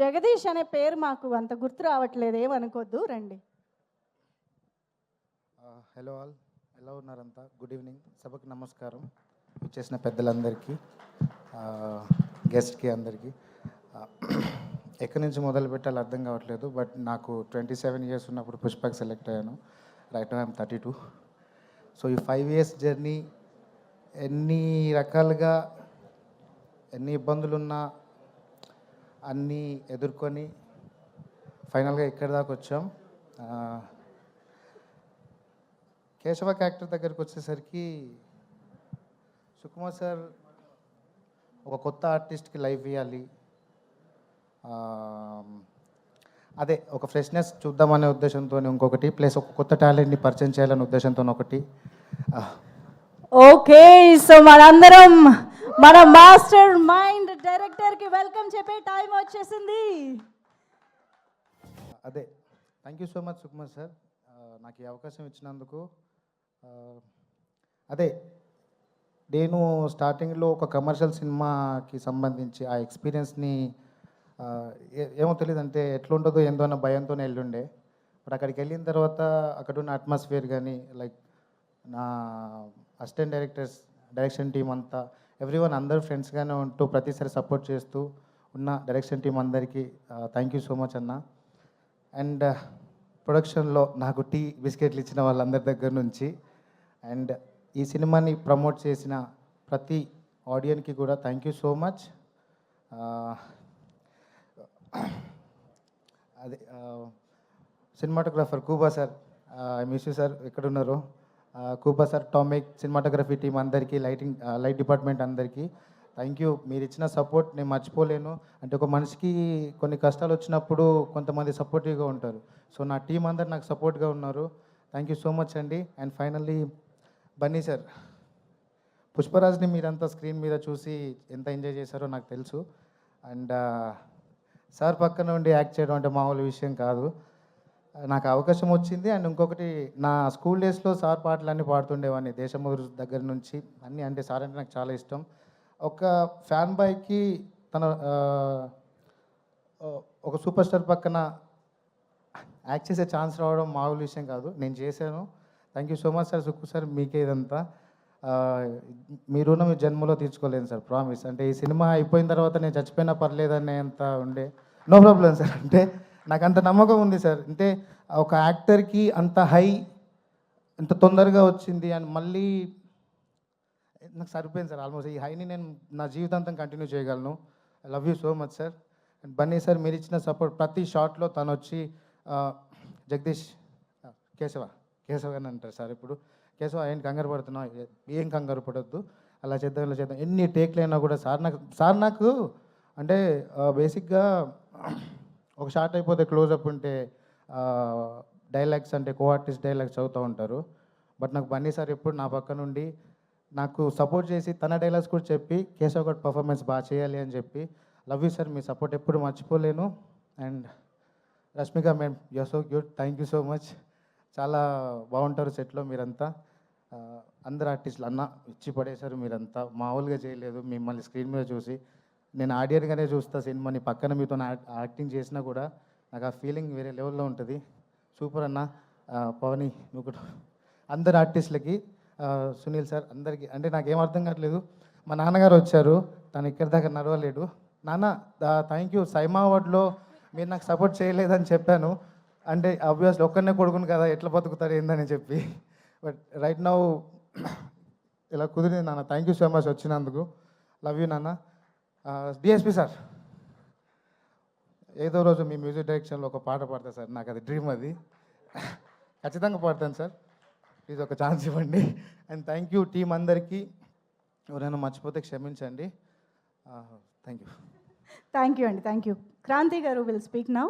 జగదీష్ అనే పేరు మాకు అంత గుర్తు రావట్లేదు ఏమనుకోద్దు రండి. హలో ఆల్ ఎలా ఉన్నారంతా? గుడ్ ఈవినింగ్ సభకు నమస్కారం. వచ్చేసిన పెద్దలందరికీ గెస్ట్కి అందరికీ. ఎక్కడి నుంచి మొదలు పెట్టాలో అర్థం కావట్లేదు బట్ నాకు ట్వంటీ సెవెన్ ఇయర్స్ ఉన్నప్పుడు పుష్పక్ సెలెక్ట్ అయ్యాను. Right I'm thirty two so ఈ ఫైవ్ ఇయర్స్ జర్నీ ఎన్ని రకాలుగా ఎన్ని ఇబ్బందులున్నా అన్నీ ఎదుర్కొని ఫైనల్గా ఇక్కడి దాకా వచ్చాం. కేశవ క్యారెక్టర్ దగ్గరికి వచ్చేసరికి సుకుమార్ సార్ ఒక కొత్త ఆర్టిస్ట్కి లైఫ్ ఇవ్వాలి అదే ఒక ఫ్రెష్నెస్ చూద్దామనే ఉద్దేశంతో ఇంకొకటి ప్లస్ ఒక కొత్త టాలెంట్ని పరిచయం చేయాలనే ఉద్దేశంతో ఒకటి. ఓకే సో మనందరం మన మాస్టర్ మైండ్ డైరెక్టర్కి వెల్కమ్ చెప్పే టైం వచ్చేసింది. అదే thank you so much Sukumar sir నాకు ఈ అవకాశం ఇచ్చినందుకు అదే నేను స్టార్టింగ్లో ఒక కమర్షియల్ సినిమాకి సంబంధించి ఆ ఎక్స్పీరియన్స్ని ఏ- ఏమో తెలియదు అంటే ఎట్లుంటుందో ఏందో అన్న భయంతోనే వెళ్ళుండే బట్ అక్కడికి వెళ్ళిన తర్వాత అక్కడ ఉన్న అట్మాస్ఫియర్ కానీ లైక్ నా అసిస్టెంట్ డైరెక్టర్స్ డైరెక్షన్ టీం అంతా ఎవ్రీ వన్ అందరు ఫ్రెండ్స్గానే ఉంటూ ప్రతిసారి సపోర్ట్ చేస్తూ ఉన్న డైరెక్షన్ టీం అందరికీ థ్యాంక్ యూ సో మచ్ అన్న. అండ్ ప్రొడక్షన్లో నాకు టీ బిస్కెట్లు ఇచ్చిన వాళ్ళందరి దగ్గర నుంచి. అండ్ ఈ సినిమాని ప్రమోట్ చేసిన ప్రతి ఆడియన్కి కూడా థ్యాంక్ యూ సో మచ్ అదే cinematographer Kuba sir I miss you sir ఎక్కడున్నారు? కూప సార్ టామిక్ సినిమాటోగ్రఫీ టీం అందరికీ లైటింగ్ లైట్ డిపార్ట్మెంట్ అందరికీ థ్యాంక్ యూ మీరు ఇచ్చిన సపోర్ట్ నేను మర్చిపోలేను. అంటే ఒక మనిషికి కొన్ని కష్టాలు వచ్చినప్పుడు కొంతమంది సపోర్టివ్గా ఉంటారు. సో నా టీం అందరు నాకు సపోర్ట్గా ఉన్నారు. థ్యాంక్ యూ సో మచ్ అండి. అండ్ ఫైనల్లీ బన్నీ సార్ పుష్పరాజ్ని మీరంతా స్క్రీన్ మీద చూసి ఎంత ఎంజాయ్ చేశారో నాకు తెలుసు. అండ్ సార్ పక్కన ఉండి యాక్ట్ చేయడం అంటే మామూలు విషయం కాదు. నాకు అవకాశం వచ్చింది. అండ్ ఇంకొకటి నా స్కూల్ డేస్లో సార్ పాటలన్నీ పాడుతుండేవాడిని దేశమురు దగ్గర నుంచి. అన్నీ అంటే సార్ అంటే నాకు చాలా ఇష్టం. ఒక ఫ్యాన్ బాయ్కి తన ఒక సూపర్ స్టార్ పక్కన యాక్ట్ చేసే ఛాన్స్ రావడం మామూలు విషయం కాదు. నేను చేశాను. Thank you so much sir Sukku sir మీకే ఇదంతా. ఆ, మీ రుణం జన్మలో తీర్చుకోలేను సార్ ప్రామిస్. అంటే ఈ సినిమా అయిపోయిన తర్వాత నేను చచ్చిపోయినా పర్లేదనేంత ఉండే. No problem sir. అంటే నాకు అంత నమ్మకం ఉంది సార్. అంటే ఒక యాక్టర్కి అంత హై అంత తొందరగా వచ్చింది అని మళ్ళీ నాకు సరిపోయింది సార్. ఆల్మోస్ట్ ఈ హైని నేను నా జీవితాంతం కంటిన్యూ చేయగలను. I love you so much sir and Bunny sir మీరు ఇచ్చిన సపోర్ట్ ప్రతి షాట్లో తను వచ్చి జగదీష్ కేశవ కేశవ అని అంటారు సార్ ఇప్పుడు. కేశవ ఏం కంగారు పడుతున్నావు? ఏం కంగారు పడొద్దు. అలా చేద్దాం ఇలా చేద్దాం. ఎన్ని టేక్లు అయినా కూడా సార్ నాకు సార్ నాకు అంటే బేసిక్గా ఒక షార్ట్ అయిపోతే క్లోజప్ ఉంటే డైలాగ్స్ అంటే కో ఆర్టిస్ట్ డైలాగ్స్ చదువుతూ ఉంటారు. బట్ నాకు బన్నీ సార్ ఎప్పుడు నా పక్క నుండి నాకు సపోర్ట్ చేసి తన డైలాగ్స్ కూడా చెప్పి కేశవ్ గౌడ్ పర్ఫార్మెన్స్ బాగా చేయాలి అని చెప్పి లవ్ యూ సార్ మీ సపోర్ట్ ఎప్పుడు మర్చిపోలేను. And Rashmika ma'am you're so good thank you so much. చాలా బాగుంటారు సెట్లో మీరంతా. అందరు ఆర్టిస్టులు అన్న ఇచ్చి పడేశారు మీరంతా. మామూలుగా చేయలేదు మిమ్మల్ని స్క్రీన్ మీద చూసి. నేను ఆడియన్గానే చూస్తా సినిమాని. పక్కన మీతో యాక్టింగ్ చేసినా కూడా నాకు ఆ ఫీలింగ్ వేరే లెవెల్లో ఉంటుంది. సూపర్ అన్న. పవని నువ్వు కూడా అందరు ఆర్టిస్టులకి సునీల్ సార్ అందరికీ అంటే నాకు ఏం అర్థం కావట్లేదు. మా నాన్నగారు వచ్చారు. తను ఇక్కడి దాకా నడవలేడు. నాన్న థ్యాంక్ యూ సైమా అవార్డులో మీరు నాకు సపోర్ట్ చేయలేదని చెప్పాను. అంటే అబ్వియస్లీ ఒక్కరినే కొడుకును కదా ఎట్లా బతుకుతారు ఏందని చెప్పి. బట్ రైట్ నౌ ఇలా కుదిరింది నాన్న. థ్యాంక్ యూ సో మచ్ వచ్చినందుకు. లవ్ యూ నాన్న. DSP sir. ఏదో రోజు మీ మ్యూజిక్ డైరెక్షన్లో ఒక పాట పాడతా సార్. నాకు అది డ్రీమ్ అది. ఖచ్చితంగా పాడతాను సార్. ప్లీజ్ ఒక ఛాన్స్ ఇవ్వండి. అండ్ థ్యాంక్ యూ టీం అందరికీ. ఎవరైనా మర్చిపోతే క్షమించండి. Thank you. థ్యాంక్ యూ అండి. థ్యాంక్ యూ క్రాంతి గారు విల్ స్పీక్ నౌ.